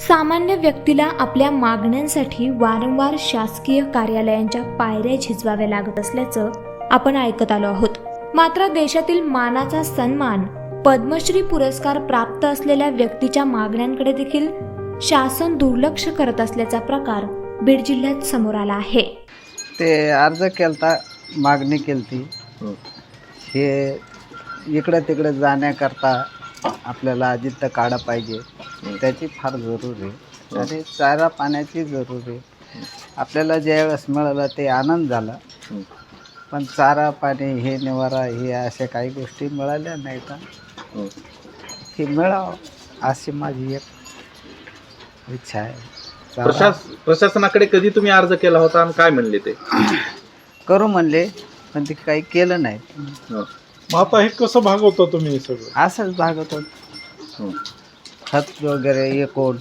सामान्य व्यक्तीला आपल्या मागण्यांसाठी वारंवार शासकीय कार्यालयांच्या पायऱ्या झिजवाव्या लागत असल्याचं आपण ऐकत आलो आहोत. मात्र देशातील मानाचा सन्मान पद्मश्री पुरस्कार प्राप्त असलेल्या व्यक्तीच्या मागण्यांकडे देखील शासन दुर्लक्ष करत असल्याचा प्रकार बीड जिल्ह्यात समोर आला आहे. ते अर्ज केलता मागणी केलती. हं. हे इकडं तिकडं जाण्याकरता आपल्याला जिथं काढा पाहिजे त्याची फार जरूर आहे आणि चारा पाण्याची जरूर आहे आपल्याला ज्यावेळेस मिळालं ते आनंद झाला. पण चारा पाणी हे निवारा हे अशा काही गोष्टी मिळाल्या नाही का हं. मिळावं अशी माझी एक इच्छा आहे चारा प्रशास प्रशासनाकडे कधी तुम्ही अर्ज केला होता आणि काय म्हणले ते करू म्हणले पण ते काही केलं नाही हं. मग आता हे कसं भागवता तुम्ही हे सगळं असंच भागत होत हं. हो. खत वगैरे एकूण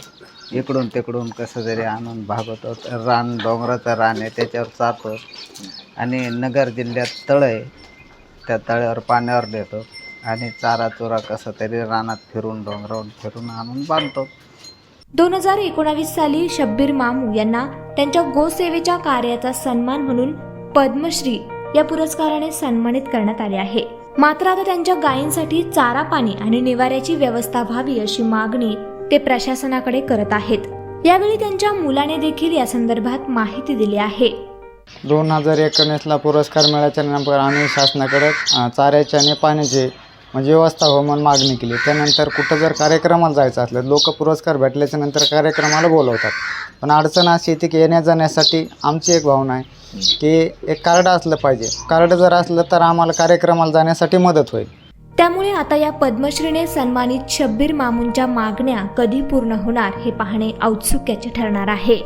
इकडून तिकडून कसं तरी आणून भागवतो रान डोंगराचं रान आहे त्याच्यावर चालतो आणि नगर जिल्ह्यात तळ आहे त्या तळ्यावर पाण्यावर देतो. आणि चारा चुरा कसं तरी रानात फिरून डोंगरावर फिरून आणून बांधतो. दोन हजार एकोणावीस साली शब्बीर मामू यांना त्यांच्या गोसेवेच्या कार्याचा सन्मान म्हणून पद्मश्री या पुरस्काराने सन्मानित करण्यात आले आहे. मात्र आता त्यांच्या गायींसाठी चारा पाणी आणि निवाऱ्याची व्यवस्था व्हावी अशी मागणी ते प्रशासनाकडे करत आहेत. यावेळी त्यांच्या मुलाने देखील या संदर्भात माहिती दिली आहे. दोन हजार एकोणीसला पुरस्कार मिळाल्याच्या नंतर आम्ही शासनाकडे चाऱ्याचे आणि पाण्याचे म्हणजे व्यवस्था हो मागणी केली. त्यानंतर कुठं जर कार्यक्रमाला जायचं असलं लोक पुरस्कार भेटल्याच्या नंतर कार्यक्रमाला बोलवतात. पण अडचण अशी येते की येण्या जाण्यासाठी आमची एक भावना आहे की एक कार्ड असलं पाहिजे. कार्ड जर असलं तर आम्हाला कार्यक्रमाला जाण्यासाठी मदत होईल. त्यामुळे आता या पद्मश्रीने सन्मानित शब्बीर मामूंच्या मागण्या कधी पूर्ण होणार हे पाहणे औत्सुक्याचे ठरणार आहे.